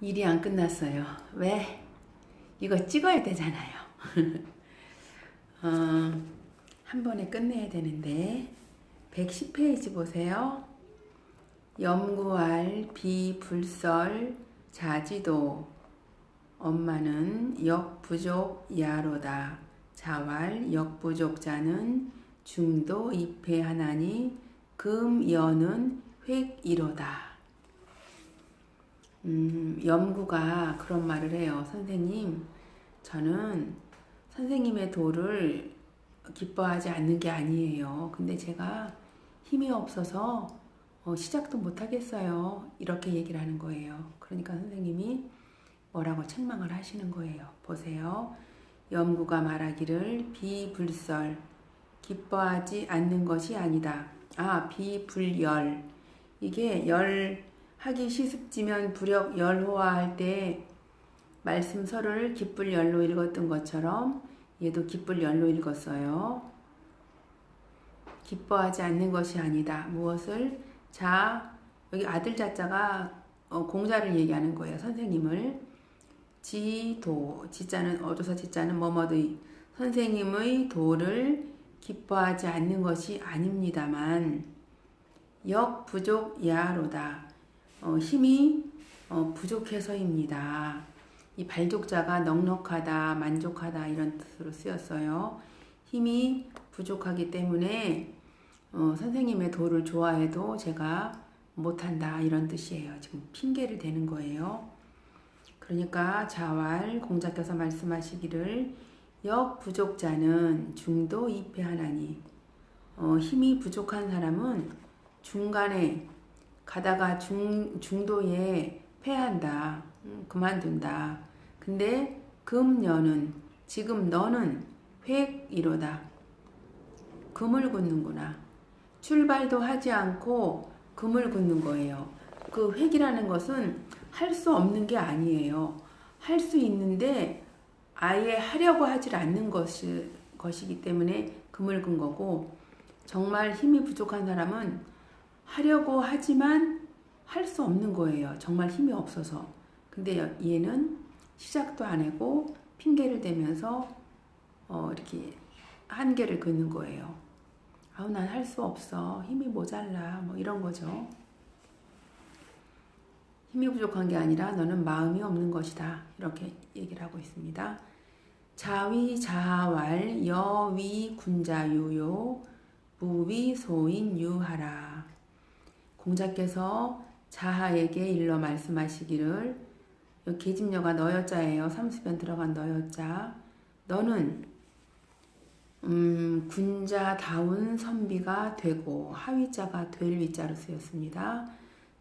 일이 안 끝났어요. 왜? 이거 찍어야 되잖아요. 어, 한 번에 끝내야 되는데 110페이지 보세요. 염구알 비불설 자지도 엄마는 역부족 야로다. 자왈 역부족자는 중도 입회하나니 금연은 획이로다. 음, 염구가 그런 말을 해요. 선생님, 저는 선생님의 도를 기뻐하지 않는 게 아니에요. 근데 제가 힘이 없어서 어, 시작도 못 하겠어요. 이렇게 얘기를 하는 거예요. 그러니까 선생님이 뭐라고 책망을 하시는 거예요. 보세요. 염구가 말하기를 비불설 기뻐하지 않는 것이 아니다. 아, 비불열. 이게 열 하기 시습지면 불역 열호화할 때 말씀서를 기쁠 열로 읽었던 것처럼 얘도 기쁠 열로 읽었어요. 기뻐하지 않는 것이 아니다. 무엇을? 자, 여기 아들 자자가 어, 공자를 얘기하는 거예요. 선생님을. 지도, 지자는, 어조사 지자는 뭐뭐의 선생님의 도를 기뻐하지 않는 것이 아닙니다만, 역 부족 야로다. 어, 힘이 어, 부족해서입니다. 이 발족자가 넉넉하다, 만족하다 이런 뜻으로 쓰였어요. 힘이 부족하기 때문에 어, 선생님의 도를 좋아해도 제가 못한다 이런 뜻이에요. 지금 핑계를 대는 거예요. 그러니까 자왈 공자께서 말씀하시기를 역 부족자는 중도 입회하나니 어, 힘이 부족한 사람은 중간에 가다가 중, 중도에 패한다. 음, 그만둔다. 근데 금년은 지금 너는 획이로다. 금을 긋는구나. 출발도 하지 않고 금을 긋는 거예요. 그 획이라는 것은 할 수 없는 게 아니에요. 할 수 있는데 아예 하려고 하질 않는 것이, 것이기 때문에 금을 근 거고 정말 힘이 부족한 사람은 하려고 하지만 할 수 없는 거예요. 정말 힘이 없어서. 근데 얘는 시작도 안 하고 핑계를 대면서 어, 이렇게 한계를 긋는 거예요. 아우 난 할 수 없어. 힘이 모자라. 뭐 이런 거죠. 힘이 부족한 게 아니라 너는 마음이 없는 것이다. 이렇게 얘기를 하고 있습니다. 자위 자활 여위 군자유요 무위 소인 유하라. 공자께서 자하에게 일러 말씀하시기를 계집녀가 너여자예요. 삼수변 들어간 너여자. 너는 음, 군자다운 선비가 되고 하위자가 될 위자로 쓰였습니다.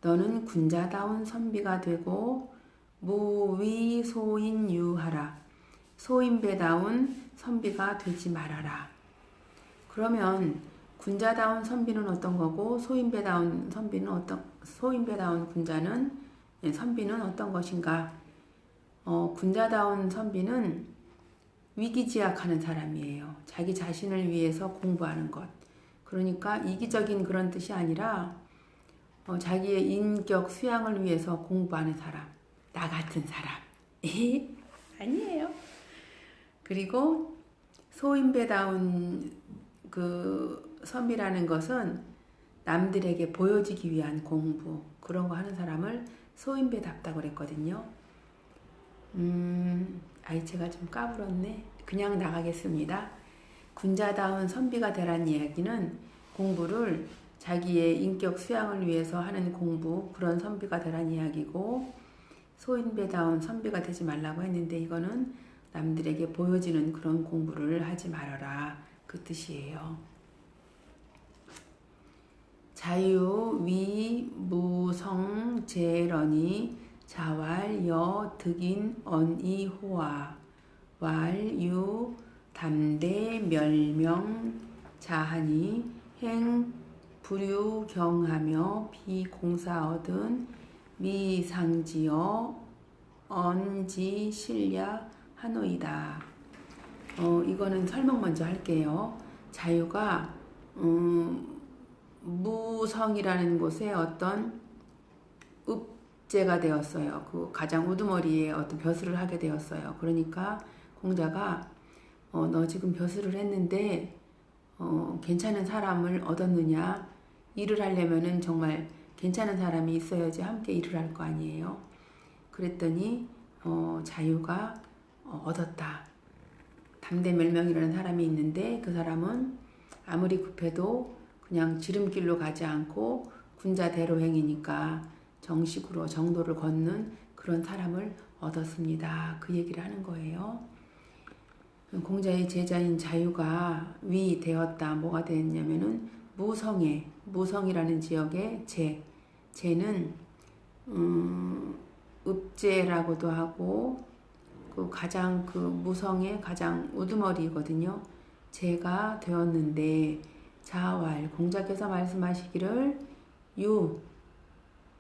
너는 군자다운 선비가 되고 무위소인 유하라. 소인배다운 선비가 되지 말아라. 그러면 군자다운 선비는 어떤 거고 소인배다운 선비는 어떤 소인배다운 군자는 예, 선비는 어떤 것인가? 어, 군자다운 선비는 위기지약하는 사람이에요. 자기 자신을 위해서 공부하는 것. 그러니까 이기적인 그런 뜻이 아니라 어, 자기의 인격 수양을 위해서 공부하는 사람. 나 같은 사람. 에? 아니에요. 그리고 소인배다운 그 선비라는 것은 남들에게 보여지기 위한 공부 그런 거 하는 사람을 소인배답다고 그랬거든요. 음, 아이 제가 좀 까불었네. 그냥 나가겠습니다. 군자다운 선비가 되란 이야기는 공부를 자기의 인격 수양을 위해서 하는 공부 그런 선비가 되란 이야기고 소인배다운 선비가 되지 말라고 했는데 이거는 남들에게 보여지는 그런 공부를 하지 말아라 그 뜻이에요. 자유 위 무성 제러니 자왈 여 득인 언이 호아 왈유 담대 멸명 자하니 행 불유 경하며 비공사 얻은 미상지어 언지 실야 하노이다. 어, 이거는 설명 먼저 할게요. 자유가 음, 무성이라는 곳에 어떤 읍, 읍제가 되었어요. 그 가장 우두머리에 어떤 벼슬을 하게 되었어요. 그러니까 공자가 어, 너 지금 벼슬을 했는데 어, 괜찮은 사람을 얻었느냐? 일을 하려면은 정말 괜찮은 사람이 있어야지 함께 일을 할 거 아니에요. 그랬더니 어, 자유가 어, 얻었다. 담대멸명이라는 사람이 있는데 그 사람은 아무리 급해도 그냥 지름길로 가지 않고 군자대로 행이니까 정식으로 정도를 걷는 그런 사람을 얻었습니다. 그 얘기를 하는 거예요. 공자의 제자인 자유가 위 되었다. 뭐가 되었냐면은 무성에 무성이라는 지역의 제 제는 음, 읍제라고도 하고 그 가장 그 무성의 가장 우두머리거든요. 제가 되었는데 자왈 공자께서 말씀하시기를 유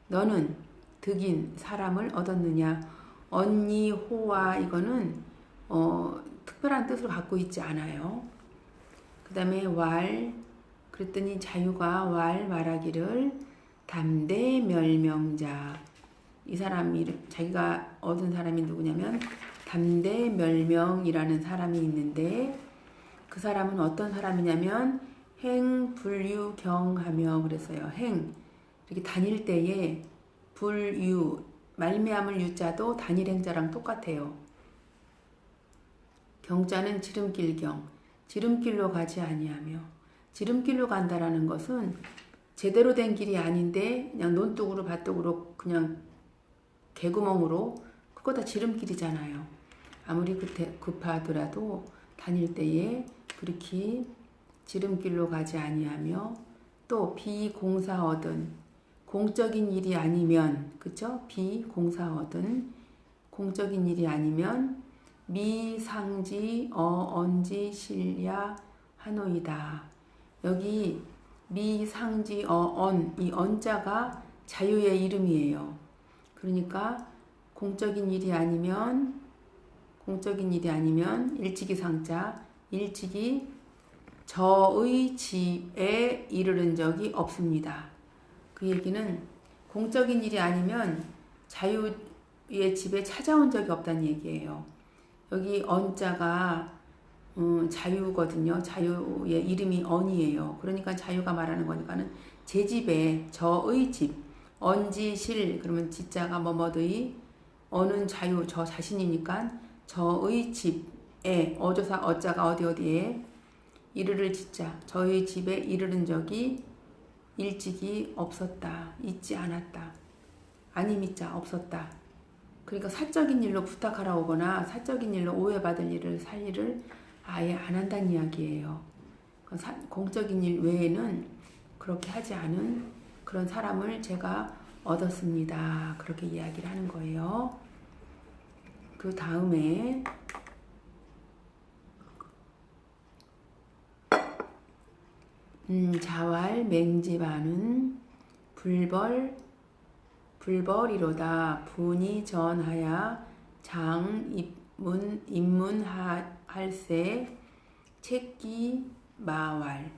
너는 득인 사람을 얻었느냐 언니 호와 이거는 어, 특별한 뜻을 갖고 있지 않아요. 그 다음에 왈 그랬더니 자유가 왈 말하기를 담대 멸명자 이 사람이 자기가 얻은 사람이 누구냐면 담대 멸명이라는 사람이 있는데 그 사람은 어떤 사람이냐면 행 불유 경하며 그랬어요. 행 이렇게 다닐 때에 불유 말미암을 유자도 단일 행자랑 똑같아요. 경자는 지름길 경 지름길로 가지 아니하며 지름길로 간다라는 것은 제대로 된 길이 아닌데 그냥 논둑으로 밭둑으로 그냥 개구멍으로 그거 다 지름길이잖아요. 아무리 급하더라도 다닐 때에 그렇게 지름길로 가지 아니하며 또 비공사어든 공적인 일이 아니면 그쵸? 비공사어든 공적인 일이 아니면 미상지 어언지 실야 하노이다. 여기 미상지 어언 이 언자가 자유의 이름이에요. 그러니까 공적인 일이 아니면 공적인 일이 아니면 일찍이 상자 일찍이 저의 집에 이르는 적이 없습니다. 그 얘기는 공적인 일이 아니면 자유의 집에 찾아온 적이 없다는 얘기예요. 여기 언자가 음, 자유거든요. 자유의 이름이 언이에요. 그러니까 자유가 말하는 거니까는 제 집에 저의 집 언지실 그러면 지자가 뭐뭐의 어는 자유 저 자신이니까 저의 집에 어조사 어자가 어디 어디에 이르를 짓자 저의 집에 이르는 적이 일찍이 없었다 있지 않았다 아니미자 없었다 그러니까 사적인 일로 부탁하러 오거나 사적인 일로 오해받을 일을 살 일을 아예 안 한다는 이야기예요. 그 공적인 일 외에는 그렇게 하지 않은 그런 사람을 제가 얻었습니다. 그렇게 이야기를 하는 거예요. 그 다음에 음, 자왈 맹지반은 불벌 불벌이로다. 분이 전하야 장 입문 입문할세 책기 마왈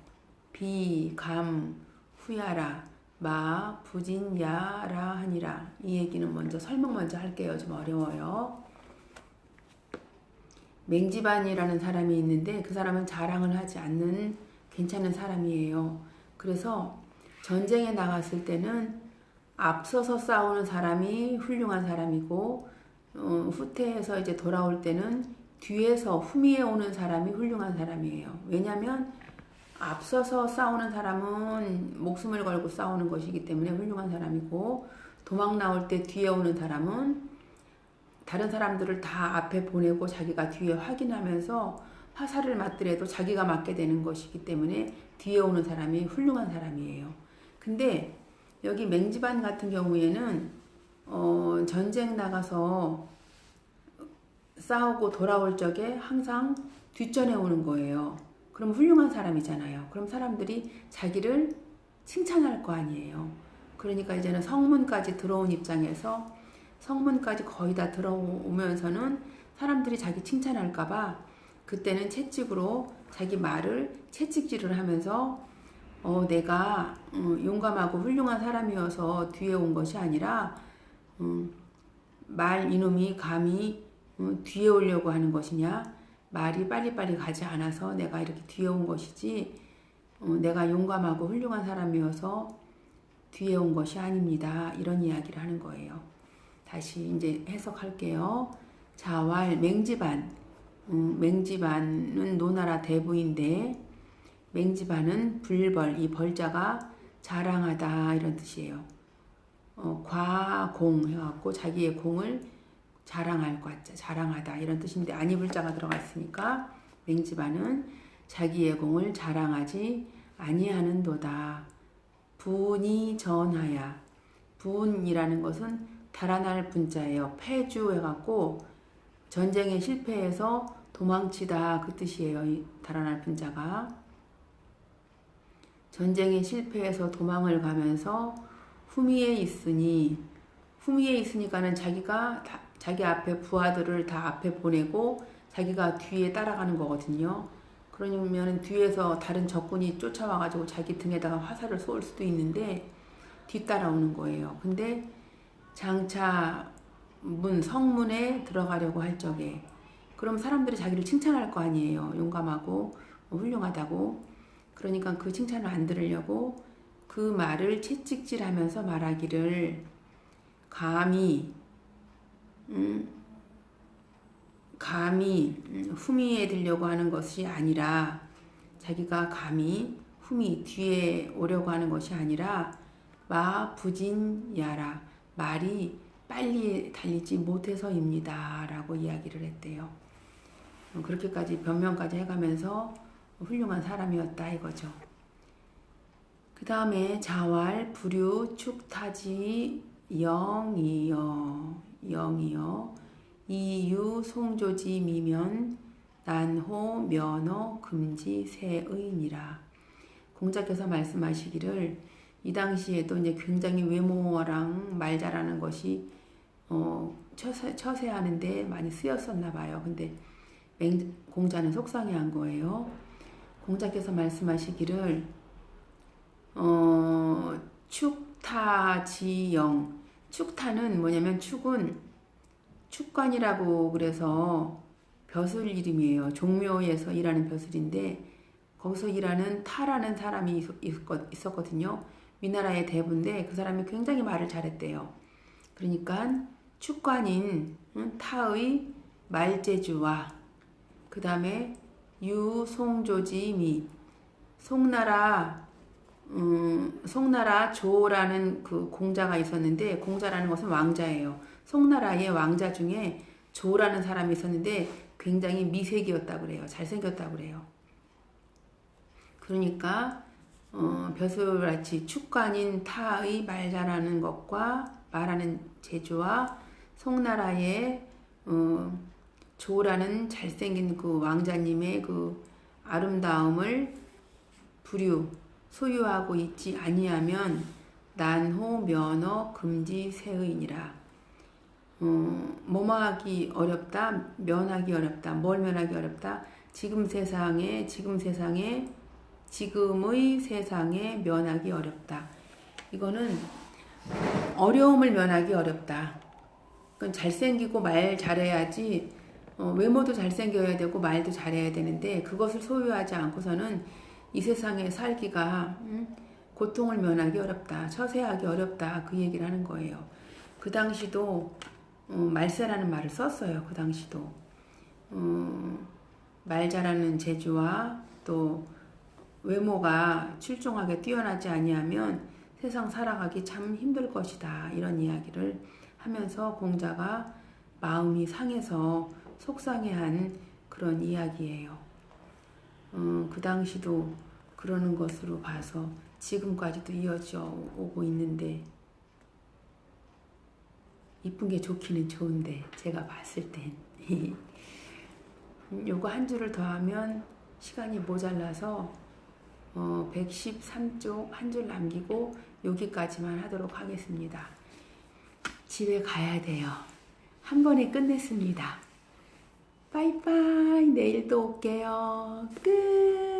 비 감 후야라. 마 부진야라 하니라. 이 얘기는 먼저 설명 먼저 할게요. 좀 어려워요. 맹지반이라는 사람이 있는데 그 사람은 자랑을 하지 않는 괜찮은 사람이에요 그래서 전쟁에 나갔을 때는 앞서서 싸우는 사람이 훌륭한 사람이고 어, 후퇴해서 이제 돌아올 때는 뒤에서 후미에 오는 사람이 훌륭한 사람이에요. 왜냐하면 앞서서 싸우는 사람은 목숨을 걸고 싸우는 것이기 때문에 훌륭한 사람이고 도망 나올 때 뒤에 오는 사람은 다른 사람들을 다 앞에 보내고 자기가 뒤에 확인하면서 화살을 맞더라도 자기가 맞게 되는 것이기 때문에 뒤에 오는 사람이 훌륭한 사람이에요. 근데 여기 맹지반 같은 경우에는 어, 전쟁 나가서 싸우고 돌아올 적에 항상 뒷전에 오는 거예요. 그럼 훌륭한 사람이잖아요. 그럼 사람들이 자기를 칭찬할 거 아니에요. 그러니까 이제는 성문까지 들어온 입장에서 성문까지 거의 다 들어오면서는 사람들이 자기 칭찬할까봐 그때는 채찍으로 자기 말을 채찍질을 하면서 어, 내가 어, 용감하고 훌륭한 사람이어서 뒤에 온 것이 아니라 음, 말 이놈이 감히 음, 뒤에 오려고 하는 것이냐? 말이 빨리빨리 가지 않아서 내가 이렇게 뒤에 온 것이지 어, 내가 용감하고 훌륭한 사람이어서 뒤에 온 것이 아닙니다. 이런 이야기를 하는 거예요. 다시 이제 해석할게요. 자왈 맹지반 음, 맹지반은 노나라 대부인데 맹지반은 불벌 이 벌자가 자랑하다 이런 뜻이에요. 어, 과공 해갖고 자기의 공을 자랑할 것 자랑하다 이런 뜻인데 아니 불자가 들어가 있으니까 맹지반은 자기의 공을 자랑하지 아니하는도다. 분이 전하야. 분이라는 것은 달아날 분자예요. 패주 해갖고 전쟁에 실패해서 도망치다 그 뜻이에요. 이 달아날 분자가. 전쟁에 실패해서 도망을 가면서 후미에 있으니 후미에 있으니까는 자기가 다, 자기 앞에 부하들을 다 앞에 보내고 자기가 뒤에 따라가는 거거든요. 그러면 뒤에서 다른 적군이 쫓아와가지고 자기 등에다가 화살을 쏠 수도 있는데 뒤따라오는 거예요. 근데 장차 문 성문에 들어가려고 할 적에 그럼 사람들이 자기를 칭찬할 거 아니에요. 용감하고 훌륭하다고. 그러니까 그 칭찬을 안 들으려고 그 말을 채찍질하면서 말하기를 감히 음, 감히 음, 후미에 들려고 하는 것이 아니라 자기가 감히 후미 뒤에 오려고 하는 것이 아니라 마 부진야라 말이 빨리 달리지 못해서입니다 라고 이야기를 했대요. 어, 그렇게까지 변명까지 해가면서 훌륭한 사람이었다 이거죠. 그 다음에 자왈 부류 축타지 영이여 영이여 이유 송조지 미면 난호 면허 금지 세의니라 공자께서 말씀하시기를 이 당시에도 이제 굉장히 외모랑 말 잘하는 것이 어, 처세, 처세하는데 많이 쓰였었나 봐요. 근데 맹, 공자는 속상해한 거예요. 공자께서 말씀하시기를 어, 축타지영 축타는 뭐냐면 축은 축관이라고 그래서 벼슬 이름이에요. 종묘에서 일하는 벼슬인데 거기서 일하는 타라는 사람이 있었거든요. 위나라의 대부인데 그 사람이 굉장히 말을 잘했대요. 그러니까 축관인 타의 말제주와 그 다음에 유송조지 및 송나라 음, 송나라 조라는 그 공자가 있었는데 공자라는 것은 왕자예요. 송나라의 왕자 중에 조라는 사람이 있었는데 굉장히 미색이었다 그래요. 잘생겼다 그래요. 그러니까 어, 벼슬같이 축관인 타의 말 잘하는 것과 말하는 재주와 송나라의 어, 조라는 잘생긴 그 왕자님의 그 아름다움을 부류 소유하고 있지 아니하면 난호 면허 금지 세의니라. 어, 뭐뭐하기 어렵다, 면하기 어렵다, 뭘 면하기 어렵다. 지금 세상에 지금 세상에 지금의 세상에 면하기 어렵다. 이거는 어려움을 면하기 어렵다. 그건 잘생기고 말 잘해야지 어, 외모도 잘생겨야 되고 말도 잘해야 되는데 그것을 소유하지 않고서는 이 세상에 살기가 음, 고통을 면하기 어렵다. 처세하기 어렵다. 그 얘기를 하는 거예요. 그 당시도 어, 말세라는 말을 썼어요. 그 당시도 어, 말 잘하는 재주와 또 외모가 출중하게 뛰어나지 아니하면 세상 살아가기 참 힘들 것이다. 이런 이야기를 하면서 공자가 마음이 상해서 속상해한 그런 이야기예요. 어, 그 당시도 그러는 것으로 봐서 지금까지도 이어져 오고 있는데 이쁜 게 좋기는 좋은데 제가 봤을 땐 요거 한 줄을 더하면 시간이 모자라서 어, 113쪽 한 줄 남기고 여기까지만 하도록 하겠습니다. 집에 가야 돼요. 한 번에 끝냈습니다. 빠이빠이. 내일 또 올게요. 끝.